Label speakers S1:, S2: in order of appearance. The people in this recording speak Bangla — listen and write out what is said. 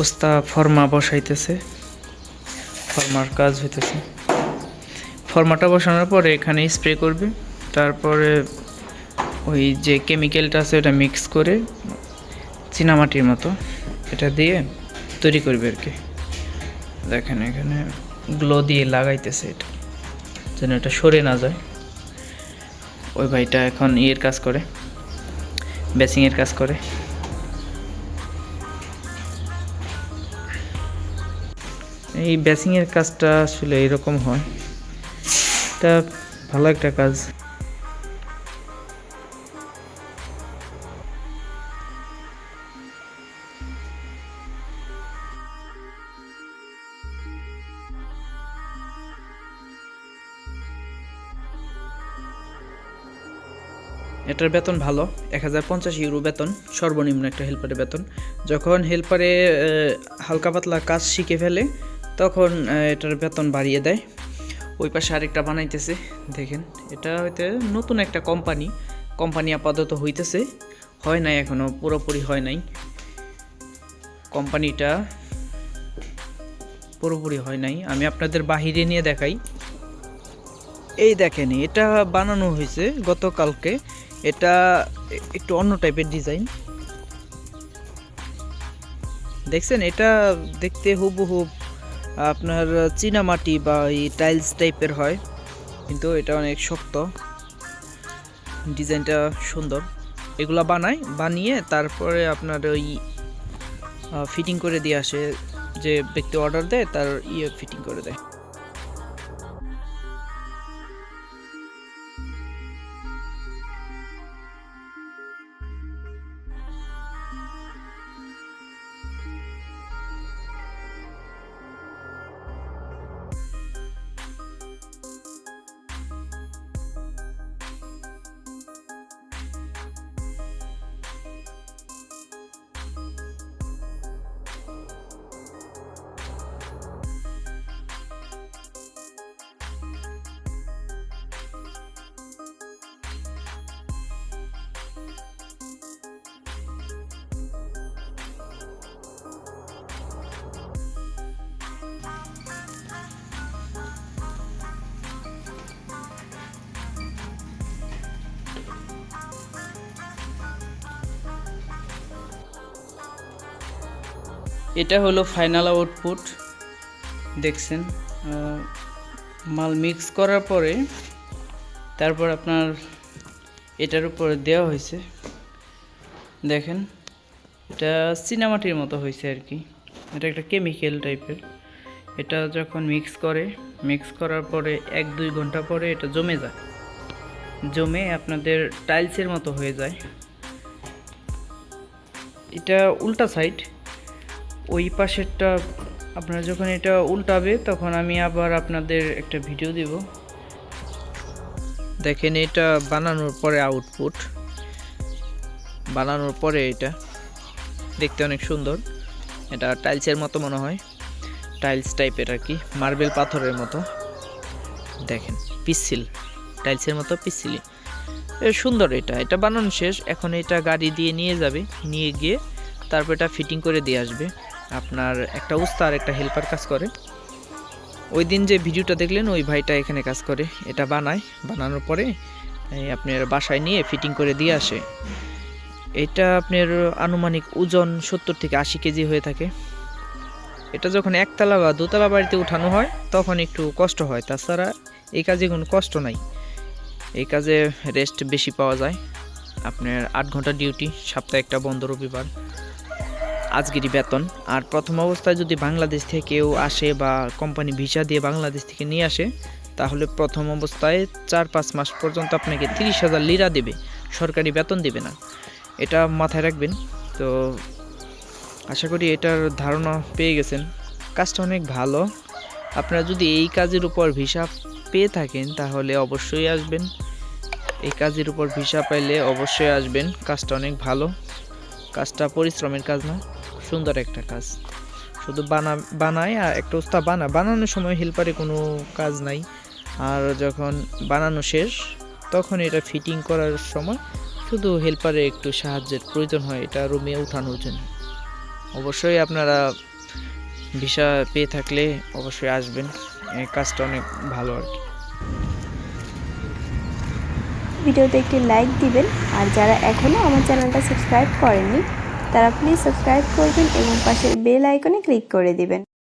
S1: ওস্তা ফর্মা বসাইতেছে। ফর্মার কাজ হইতেছে। ফর্মাটা বসানোর পরে এখানে স্প্রে করবে। তারপরে ওই যে কেমিক্যালটা আছে ওটা মিক্স করে চীনামাটির মতো এটা দিয়ে তৈরি করবে আর কি। দেখেন এখানে গ্লো দিয়ে লাগাইতেছে এটা, যেন এটা সরে না যায়। ওই ভাইটা এখন ইয়ের কাজ করে বেসিংয়ের কাজ করে। এই বেসিংয়ের কাজটা আসলে এরকম হয়। এটা ভালো একটা কাজ। এটার বেতন ভালো, এক হাজার পঞ্চাশ ইউরো বেতন, সর্বনিম্ন একটা হেল্পারের বেতন। যখন হেল্পারে হালকা পাতলা কাজ শিখে ফেলে তখন এটার বেতন বাড়িয়ে দেয়। ওই পাশে আরেকটা বানাইতেছে, দেখেন। এটা হয়তো নতুন একটা কোম্পানি। কোম্পানি আপাতত হইতেছে। হয় নাই এখনও, পুরোপুরি হয় নাই। কোম্পানিটা পুরোপুরি হয় নাই। আমি আপনাদের বাহিরে নিয়ে দেখাই। এই দেখেন, এটা বানানো হয়েছে গতকালকে। এটা একটু অন্য টাইপের ডিজাইন। দেখছেন, এটা দেখতে হুবহু আপনার চীনা মাটি বা এই টাইলস টাইপের হয়। কিন্তু এটা অনেক শক্ত। ডিজাইনটা সুন্দর। এগুলা বানায়, বানিয়ে তারপরে আপনার ওই ফিটিং করে দিয়ে আসে। যে ব্যক্তি অর্ডার দেয়, তার ইয়ে ফিটিং করে দেয়। এটা হলো ফাইনাল আউটপুট দেখছেন মাল মিক্স করার পরে তারপর আপনার এটার উপরে দেওয়া হয়েছে, দেখেন, এটা সিনেমাটির মতো হয়েছে আর কি, এটা একটা কেমিক্যাল টাইপের এটা যখন মিক্স করে মিক্স করার পরে এক দুই ঘণ্টা পরে এটা জমে যায়, জমে আপনাদের টাইলসের মতো হয়ে যায়, এটা উল্টা সাইড ওই পাশেরটা আপনারা যখন এটা উল্টাবে, তখন আমি আবার আপনাদের একটা ভিডিও দিব। দেখেন, এটা বানানোর পরে আউটপুট বানানোর পরে এটা দেখতে অনেক সুন্দর। এটা টাইলসের মতো মনে হয়। টাইলস টাইপের আর কি মার্বেল পাথরের মতো। দেখেন পিসিল টাইলসের মতো পিসিলি সুন্দর এটা। এটা বানানো শেষ। এখন এটা গাড়ি দিয়ে নিয়ে যাবে। নিয়ে গিয়ে তারপর এটা ফিটিং করে দিয়ে আসবে। আপনার একটা উস্তা আর একটা হেল্পার কাজ করে। ওই দিন যে ভিডিওটা দেখলেন, ওই ভাইটা এখানে কাজ করে। এটা বানায়। বানানোর পরে আপনার বাসায় নিয়ে ফিটিং করে দিয়ে আসে। এটা আপনার আনুমানিক ওজন সত্তর থেকে আশি কেজি হয়ে থাকে। এটা যখন একতলা বা দোতলা বাড়িতে উঠানো হয়, তখন একটু কষ্ট হয়। তাছাড়া এই কাজে কোনো কষ্ট নাই। এই কাজে রেস্ট বেশি পাওয়া যায়। আপনার আট ঘণ্টা ডিউটি সপ্তাহে একটা বন্ধ রবিবার। আজকেরই বেতন। আর প্রথম অবস্থায় যদি বাংলাদেশ থেকেও আসে বা কোম্পানি ভিসা দিয়ে বাংলাদেশ থেকে নিয়ে আসে, তাহলে প্রথম অবস্থায় চার পাঁচ মাস পর্যন্ত আপনাকে তিরিশ হাজার লিরা দেবে। সরকারি বেতন দেবে না। এটা মাথায় রাখবেন। তো আশা করি এটার ধারণা পেয়ে গেছেন। কাজটা অনেক ভালো। আপনারা যদি এই কাজের উপর ভিসা পেয়ে থাকেন, তাহলে অবশ্যই আসবেন। এই কাজের উপর ভিসা পাইলে অবশ্যই আসবেন। কাজটা অনেক ভালো। কাজটা পরিশ্রমের কাজ না। সুন্দর একটা কাজ। শুধু বানা, বানায় আর একটা উস্তা বানা বানানোর সময় হেল্পারে কোনো কাজ নাই। আর যখন বানানো শেষ, তখন এটা ফিটিং করার সময় শুধু হেল্পারে একটু সাহায্যের প্রয়োজন হয়, এটা রুমে উঠানোর জন্য। অবশ্যই আপনারা ভিসা পেয়ে থাকলে অবশ্যই আসবেন। এই কাজটা অনেক ভালো আর কি।
S2: ভিডিওতে একটি লাইক দিবেন। আর যারা এখনও আমার চ্যানেলটা সাবস্ক্রাইব করেননি তারা প্লিজ সাবস্ক্রাইব করবেন এবং পাশের বেল আইকনে ক্লিক করে দিবেন।